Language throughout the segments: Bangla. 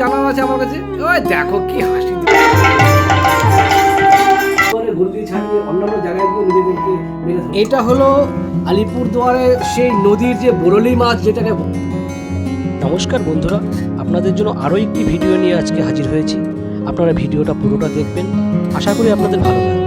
জানার আছে আমার কাছে? ওই দেখো কি হাসি অন্যান্য জায়গায় গিয়ে এটা হলো আলিপুরদুয়ারের সেই নদীর যে বরলি মাছ যেটাকে নমস্কার বন্ধুরা আপনাদের জন্য আরও একটি ভিডিও নিয়ে আজকে হাজির হয়েছি। আপনারা ভিডিওটা পুরোটা দেখবেন। আশা করি আপনাদের ভালো লাগবে।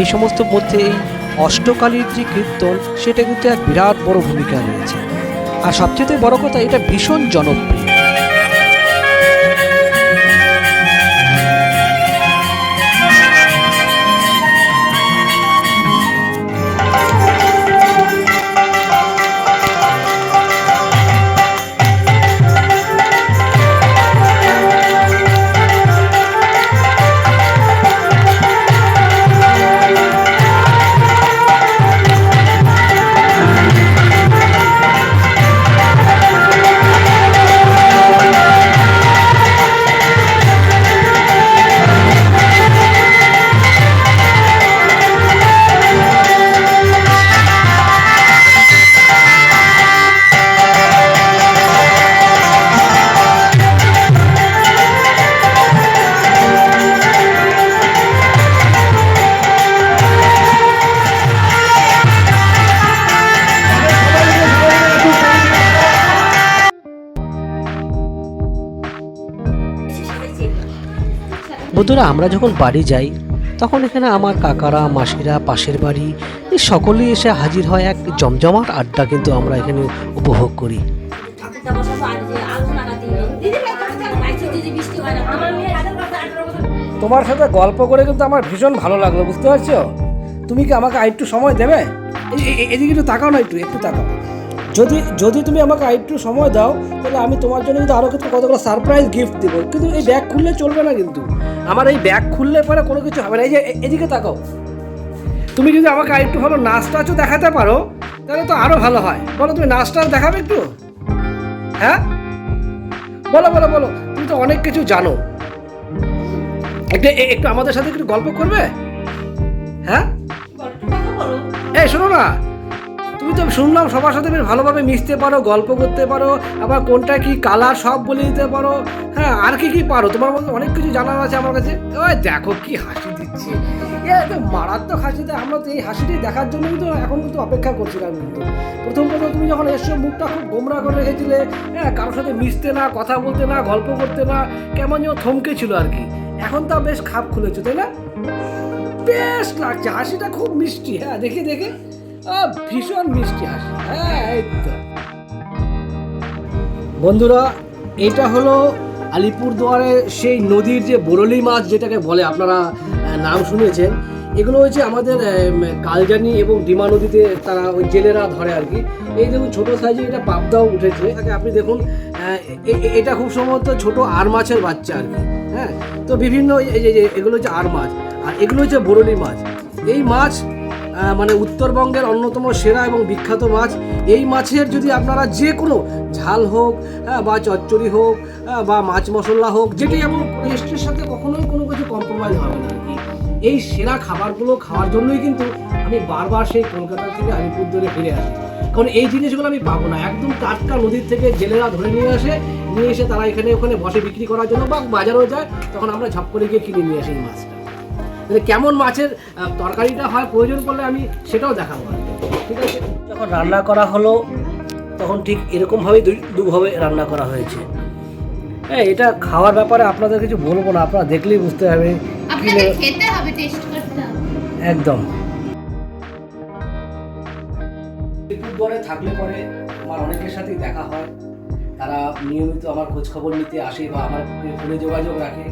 এই সমস্ত মধ্যে এই অষ্টকালীর যে কীর্তন, সেটা কিন্তু এক বিরাট বড় ভূমিকা রয়েছে। আর সবচেয়ে বড় কথা, এটা ভীষণ জনপ্রিয়। বন্ধুরা, আমরা যখন বাড়ি যাই, তখন এখানে আমার কাকারা, মাসিরা, পাশের বাড়ি, এই সকলেই এসে হাজির হয় এক জমজমাট আড্ডা কিন্তু আমরা এখানে উপভোগ করি। আর তোমার সাথে গল্প করে কিন্তু আমার ভীষণ ভালো লাগল, বুঝতে পারছ? তুমি কি আমাকে আরেকটু সময় দেবে? এদিকে একটু তাকাও না একটু একটু তাকাও। যদি যদি তুমি আমাকে আরেকটু সময় দাও, তাহলে আমি তোমার জন্য কিন্তু আরও কিন্তু কতগুলো সারপ্রাইজ গিফট দেবো। কিন্তু এই ব্যাগ খুললে চলবে না কিন্তু। আমার এই ব্যাগ খুললে পরে কোনো কিছু হবে না। এই যে এদিকে তাকাও। তুমি যদি আমাকে আরেকটু ভালো নাচ টাচও দেখাতে পারো তাহলে তো আরও ভালো হয়। বলো তুমি নাচ টাচ দেখাবে একটু? হ্যাঁ? বলো বলো বলো তুমি তো অনেক কিছু জানো। একটু একটু আমাদের সাথে একটু গল্প করবে? হ্যাঁ? এই শোনো না। তুমি তো শুনলাম সবার সাথে বেশ ভালোভাবে মিশতে পারো, গল্প করতে পারো, আবার কোনটা কি কালার সব বলে দিতে পারো। হ্যাঁ আর কি কি পারো? তোমার মধ্যে অনেক কিছু জানার আছে আমার কাছে। ওই দেখো কি হাসি দিচ্ছে। তো মারাত্মক হাসিতে আমরা তো এই হাসিটি দেখার জন্য কিন্তু এখন কিন্তু অপেক্ষা করছিলাম কিন্তু। প্রথম প্রথম তুমি যখন এসছো, মুখটা খুব গোমরা করে রেখেছিলে। হ্যাঁ কারোর সাথে মিশতে না, কথা বলতে না, গল্প করতে না, কেমন যেন থমকে ছিল আর কি। এখন তা বেশ খাপ খুলেছো, তাই না? বেশ লাগছে। হাসিটা খুব মিষ্টি। হ্যাঁ দেখে দেখে। ভীষণ মিষ্টি হাসি। হ্যাঁ বন্ধুরা, এটা হলো আলিপুরদুয়ারে সেই নদীর যে বরলি মাছ যেটাকে বলে, আপনারা নাম শুনেছেন। এগুলো হচ্ছে আমাদের কালজানি এবং ডিমা নদীতে তারা ওই জেলেরা ধরে আর কি। এই দেখুন, ছোটো সাইজে এটা পাবদাও উঠেছে। তাকে আপনি দেখুন এটা খুব সম্ভবত ছোট আর মাছের বাচ্চা আর কি। হ্যাঁ তো বিভিন্ন এগুলো হচ্ছে আর মাছ। আর এগুলো হচ্ছে বরলি মাছ। এই মাছ মানে উত্তরবঙ্গের অন্যতম সেরা এবং বিখ্যাত মাছ। এই মাছের যদি আপনারা যে কোনো ঝাল হোক বা চচ্চড়ি হোক বা মাছ মশলা হোক যেটি এবং টেস্টের সাথে কখনোই কোনো কিছু কম্প্রোমাইজ হবে না আর কি। এই সেরা খাবারগুলো খাওয়ার জন্যই কিন্তু আমি বারবার সেই কলকাতা থেকে আলিপুরদুয়ারে ফিরে আসি। কারণ এই জিনিসগুলো আমি পাবো না। একদম টাটকা নদীর থেকে জেলেরা ধরে নিয়ে আসে, নিয়ে এসে তারা এখানে ওখানে বসে বিক্রি করার জন্য বা বাজারেও যায়, তখন আমরা ঝপ করে গিয়ে কিনে নিয়ে আসি মাছটা। মানে কেমন মাছের তরকারিটা হয় প্রয়োজন পড়লে আমি সেটাও দেখাবো ঠিক আছে? যখন রান্না করা হলো তখন ঠিক এরকমভাবেই দুভাবে রান্না করা হয়েছে। হ্যাঁ এটা খাওয়ার ব্যাপারে আপনাদের কিছু বলব না আপনারা দেখলেই বুঝতে হবে একদম। আলিপুরদুয়ারে থাকলে পরে আমার অনেকের সাথেই দেখা হয়। তারা নিয়মিত আমার খোঁজ খবর নিতে আসে বা আমার ফোনে যোগাযোগ রাখে।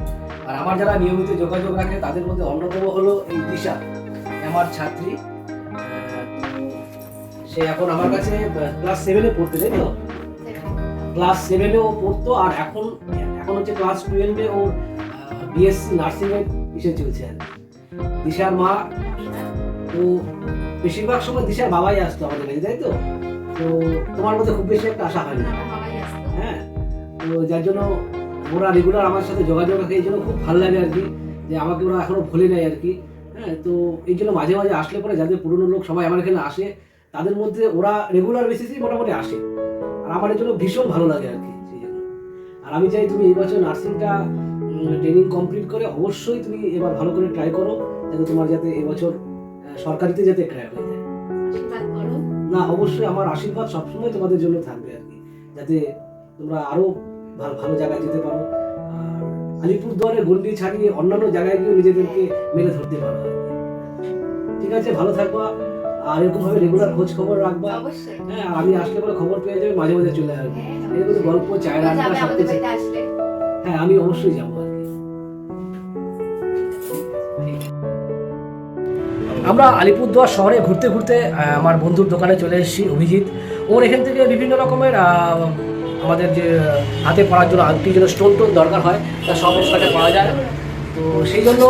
আর আমার যারা নিয়মিত যোগাযোগ রাখে তাদের মধ্যে অন্যতম হলো এই দিশা আমার ছাত্রী। সে এখন আমার কাছে ক্লাস সেভেনে পড়তে তাই তো? ক্লাস সেভেনে ও পড়তো আর এখন এখন হচ্ছে ক্লাস টুয়েলভে ও বিএসসি নার্সিং এর ইসে চলছে আর দিশার মা তো বেশিরভাগ সময় দিশার বাবাই আসতো আমাদের কাছে তাই তো? তো তোমার মধ্যে খুব বেশি একটা আশা হয় না। হ্যাঁ তো যার জন্য ওরা রেগুলার আমার সাথে যোগাযোগ রাখে এই জন্য খুব ভালো লাগে আর কি যে আমাকে ওরা এখনও ভুলে নেয় আর কি। হ্যাঁ তো এই জন্য মাঝে মাঝে আসলে পরে যাদের পুরনো লোক সবাই আমার এখানে আসে তাদের মধ্যে ওরা রেগুলার বেসিসেই মোটামুটি আসে। আর আমার এই জন্য ভীষণ ভালো লাগে আর কি সেই জন্য। আর আমি চাই তুমি এই বছর নার্সিংটা ট্রেনিং কমপ্লিট করে অবশ্যই তুমি এবার ভালো করে ট্রাই করো যাতে তোমার যাতে এবছর সরকারিতে যাতে ক্র্যাক হয়ে যায়। না অবশ্যই আমার আশীর্বাদ সবসময় তোমাদের জন্য থাকবে আর কি যাতে তোমরা আরও ভালো জায়গায় যেতে পারো। আর আলিপুরদুয়ারের গন্ডি ছাড়িয়ে অন্যান্য জায়গায় গিয়ে নিজেদেরকে মেলে ধরতে পারো। ঠিক আছে ভালো থাকবা। আর এরকম ভাবে রেগুলার খোঁজ খবর রাখবা হ্যাঁ আমি আসলে পরে খবর পেয়ে যাবে মাঝে মাঝে চলে আসবে। এরকম গল্প চায়ের আড্ডা সব কিছু। হ্যাঁ আমি অবশ্যই যাব আমরা আলিপুরদুয়ার শহরে ঘুরতে ঘুরতে আমার বন্ধুর দোকানে চলে এসেছি অভিজিৎ। ওর এখান থেকে বিভিন্ন রকমের আমাদের যে হাতে পড়ার জন্য আংটি যেন স্টোন টোন দরকার হয়, তা সব ওর পাওয়া যায়। তো সেই জন্য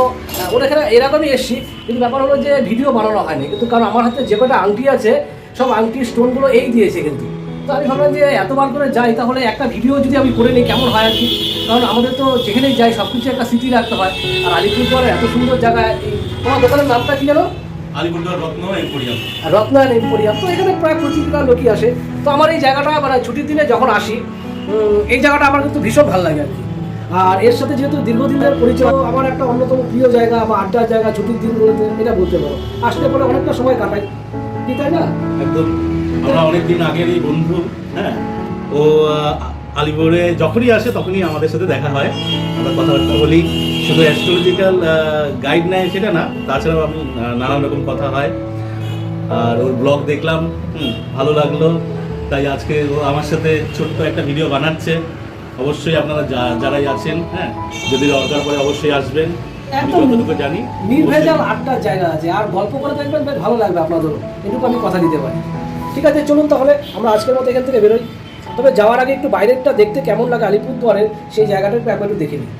ওর এখানে এরকমই এসেছি, কিন্তু ব্যাপার হলো যে ভিডিও বানানো হয়নি। কিন্তু কারণ আমার হাতে যে কটা আংটি আছে, সব আংটির স্টোনগুলো এই দিয়েছে কিন্তু। তো আমি ভাবলাম যে এতবার করে যাই, তাহলে একটা ভিডিও যদি আমি করে নিই, কেমন হয় আর কি? কারণ আমাদের তো যেখানেই যাই সব কিছু একটা স্মৃতি রাখতে হয়। আর আলিপুরদুয়ারে এত সুন্দর জায়গায় তোমার দোকানের নামটা কি জানো আলিপুরদুয়ার রত্ন এম্পোরিয়াম। রত্নায়ন এম্পোরিয়াম। তো এখানে প্রায় প্রচুর লোকই আসে। তো আমার এই জায়গাটা মানে ছুটির দিনে যখন আসি এই জায়গাটা আমার কিন্তু ভীষণ ভালো লাগে আর কি। আর এর সাথে যেহেতু দীর্ঘদিনের পরিচয় আমার একটা অন্যতম প্রিয় জায়গা বা আড্ডার জায়গা ছুটির দিনগুলোতে এটা বলতে পারো। আসলে পরে অনেকটা সময় কাটাই। কি তাই না? একদম। আমরা অনেকদিন আগের এই বন্ধু হ্যাঁ? ও আলিপুরে যখনই আসে তখনই আমাদের সাথে দেখা হয়। আমরা কথাবার্তা বলি। শুধু অ্যাস্ট্রোলজিক্যাল গাইড নেয় সেটা না তাছাড়াও আমি নানান রকম কথা হয়। আর ওর ব্লগ দেখলাম ভালো লাগল। তাই আজকে ও আমার সাথে ছোট্ট একটা ভিডিও বানাচ্ছে। অবশ্যই আপনারা যারাই আছেন হ্যাঁ যদি দরকার পড়ে অবশ্যই আসবেন। যতটুকু জানি নির্ভেজাল আড্ডার জায়গা আছে। আর গল্প করে দেখবেন বেশ ভালো লাগবে আপনাদেরও। এটুকু আমি কথা দিতে পারি। ঠিক আছে চলুন তাহলে আমরা আজকের মতো এখান থেকে বেরোই। তবে যাওয়ার আগে একটু বাইরেরটা দেখতে কেমন লাগে আলিপুরদুয়ারের সেই জায়গাটা একটু একবার একটু দেখে নিই।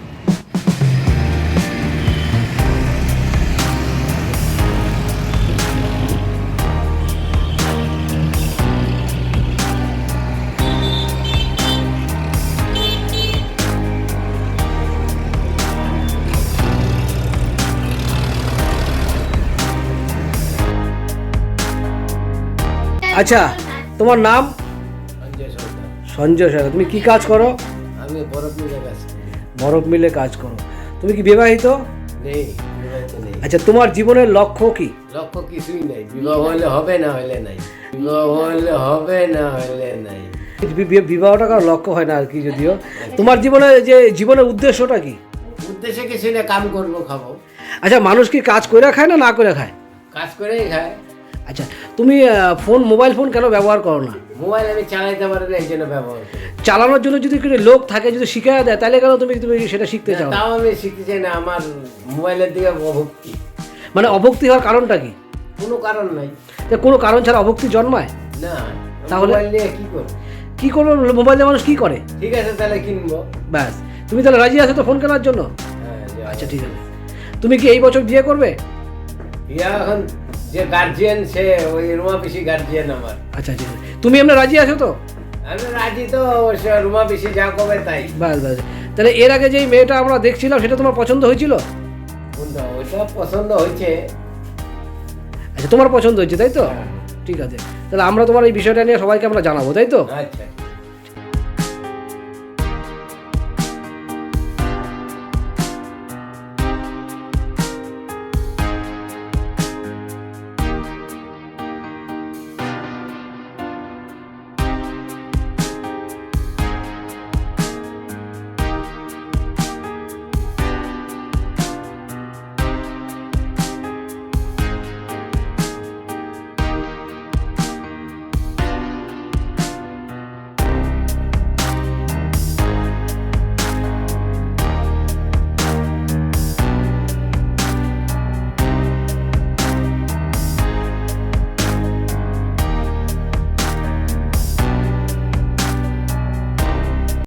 আচ্ছা তোমার নাম? সঞ্জয় সরকার তুমি কি কাজ করো? আমি বরফ মিলে কাজ করি। বরফ মিলে কাজ করো। তুমি কি বিবাহিত? নেই আচ্ছা তোমার জীবনের লক্ষ্য কি? লক্ষ্য কিছুই নেই। বিবাহ হলে হবে না হলে নাই। বিবাহ হলে হবে না হলে নাই। বিবাহটা কারও লক্ষ্য হয় না আর কি যদিও। তোমার জীবনে যে জীবনের উদ্দেশ্যটা কি? উদ্দেশ্যে কিছু না কাম করব খাব। আচ্ছা মানুষ কি কাজ করে খায় না না করে খায়? কাজ করেই খায়। আচ্ছা তুমি ফোন মোবাইল ফোন কেন ব্যবহার করো না? মোবাইল আমি চালাইতে পারি না এই জন্য ব্যবহার করি। চালানোর জন্য যদি কোনো লোক থাকে যদি শিখায় দেয় তাহলে কেন তুমি তুমি সেটা শিখতে চাও? তাও আমি শিখতে চাই না আমার মোবাইলের দিকে অভক্তি। মানে অভক্তি হওয়ার কারণটা কি? কোনো কারণ নাই। যে কোনো কারণ ছাড়া অভক্তি জন্মায়? না তাহলে? কি করব? কি করবে? মোবাইল দিয়ে মানুষ কি করে? ঠিক আছে তাহলে কিনবো। ব্যাস। তুমি তাহলে রাজি আছো তো ফোন কেনার জন্য? হ্যাঁ, আচ্ছা ঠিক আছে। তুমি কি এই বছর বিয়ে করবে? বিয়া এখন যে গার্জিয়ান সে ওই রুমা পিসি গার্জিয়ান আমার। আচ্ছা ঠিক আছে তুমি এমনি রাজি আছো তো? আমি রাজি তো রুমা পিসি যা কবে তাই। ব্যাস ব্যাস তাহলে এর আগে যেই মেয়েটা আমরা দেখছিলাম সেটা তোমার পছন্দ হয়েছিল? ওইটা পছন্দ হয়েছে। আচ্ছা তোমার পছন্দ হয়েছে তাই তো? ঠিক আছে। তাহলে আমরা তোমার এই বিষয়টা নিয়ে সবাইকে আমরা জানাব তাই তো? আচ্ছা।